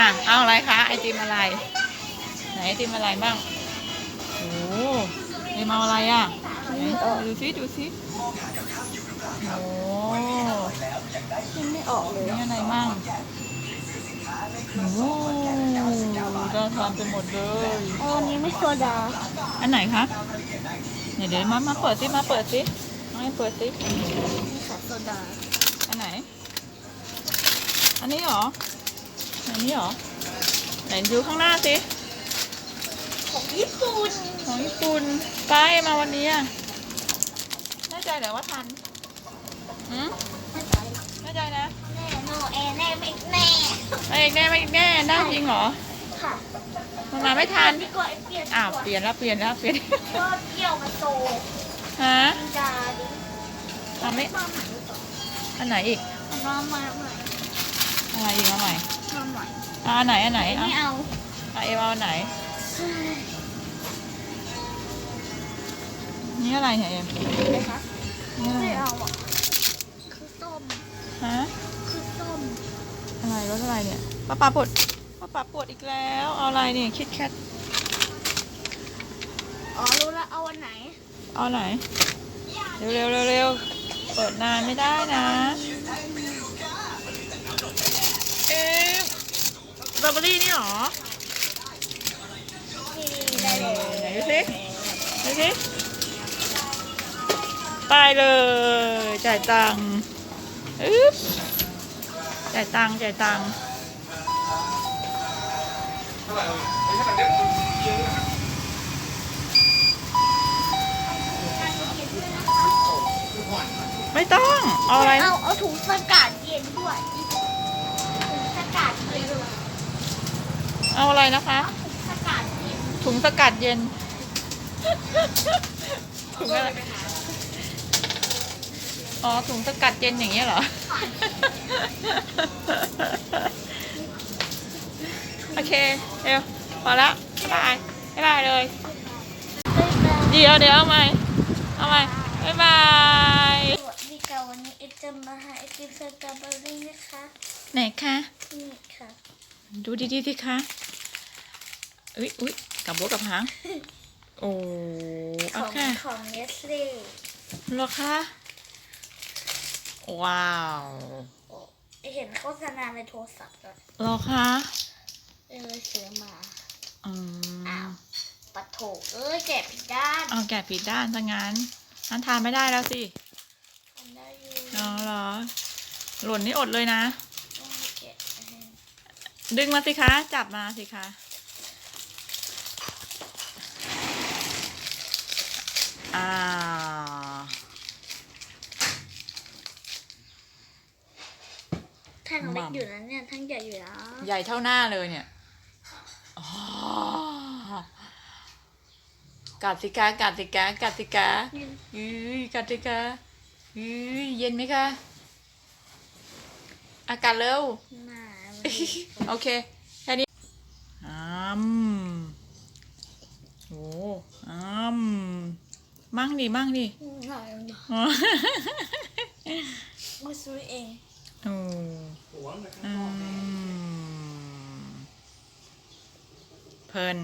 อะเอาอะไรคะไอติมอะไร ไหนไอติมอะไรบ้างโอ้ไอมเอาอะไรอะไหนดูซิดูซิโอ้ยังไม่ออกเลยนี่อะไรมั่งโอ้จะทานไปหมดเลยอ๋ออันนี้ไม่โซดา อันไหนคะเดี๋ยวเดี๋ยวมามาเปิดซิมาเปิดซิมาให้เปิดซิไม่ใส่โซดา อันไหน อันนี้เหรอ อันนี้เหรอ ไหนดูข้างหน้าสิ ของญี่ปุ่น ของญี่ปุ่น ไปมาวันนี้อะแน่ใจเหรอว่าทันหืมไม่ใส่แน่ใจนะ แน่โนแอแน่ไม่แน่ไม่แน่ไม่แน่ได้จริงเหรอ ค่ะมันมาไม่ทัน ดีกว่าเปลี่ยนอ้าว เปลี่ยนแล้วเปลี่ยนแล้วเปลี่ยนก็เกี่ยวมาโตฮะ มันจะดิทำไม่ มาใหม่ดีกว่าอันไหนอีกเอามามาใหม่ อะไรอีกมาใหม่มาใหม่อะอันไหนอันไหนอะไม่เอาอะเอมเอาอันไหน นี่อะไรเนี่ยเอ็มเลยคะนี่อะไรไม่เอาอะคือส้มฮะคือส้มอะไรรสอะไรเนี่ยป้าปาปวดป้าปาปวดอีกแล้วเอาอะไรเนี่ยคิดแคทอ๋อรู้แล้วเอาอันไหนเอาไหนเร็วเร็วเร็วเร็วเปิดนานไม่ได้นะเอ๊ะสตรอเบอรี่นี่หรอนี่ได้เลยไหนดูสิดูสิไปเลย จ่ายตังค์อึ๊บจ่ายตังค์จ่ายตังค์ไม่ต้อง เอาอะไร เอาเอาถุงสกัดเย็นด้วยถุงสกัด เย็นด้วยเอาอะไรนะคะถุงสกัดเย็นถุงสกัดเย็นถุงอะไรอ๋อถุงสกัดเย็นอย่างเงี้ยเหรอโอเคเร็วพอละบ๊ายบายบ๊ายบายเลยเดี๋ยวเดี๋ยวเอาใหม่เอาใหม่บ๊ายบายสวัสดีค่ะวันนี้เอ็ดจะมาหาไอติมสตรอเบอรี่นะคะ ไหนคะนี่ค่ะดูดีๆสิคะอุ้ยอุ้ยกลับหัวกลับหางโอ้ขเอาองค่ะของเนสเล่เหรอคะว้าวเห็นโฆษณาในโทรศัพท์แล้วเหรอคะเออซื้อมา อือ้ามวปะโถเอ้ยแกะผิดด้านเอาแกะผิดด้านซะงั้นนั้นทานไม่ได้แล้วสิทำได้อยู่อ๋อเหรอหล่นนี่อดเลยนะ ต้องแกะเออ ดึงมาสิคะ จับมาสิคะอ่าแท่งเล็กมัมอยู่นะเนี่ยแท่งใหญ่อยู่นะใหญ่เท่าหน้าเลยเนี่ยอ๋อกัดสิคะกัดสิคะกัดสิคะนี่ยืยกัดสิคะยืยเย็นไหมคะ อากาศเร็วหนามัน โอเค แค่นี้อ้มโอ้อ้มมั่งดิมั่งดิหนามันอ๋อมาซื้อเองโอ้อืมเพลิน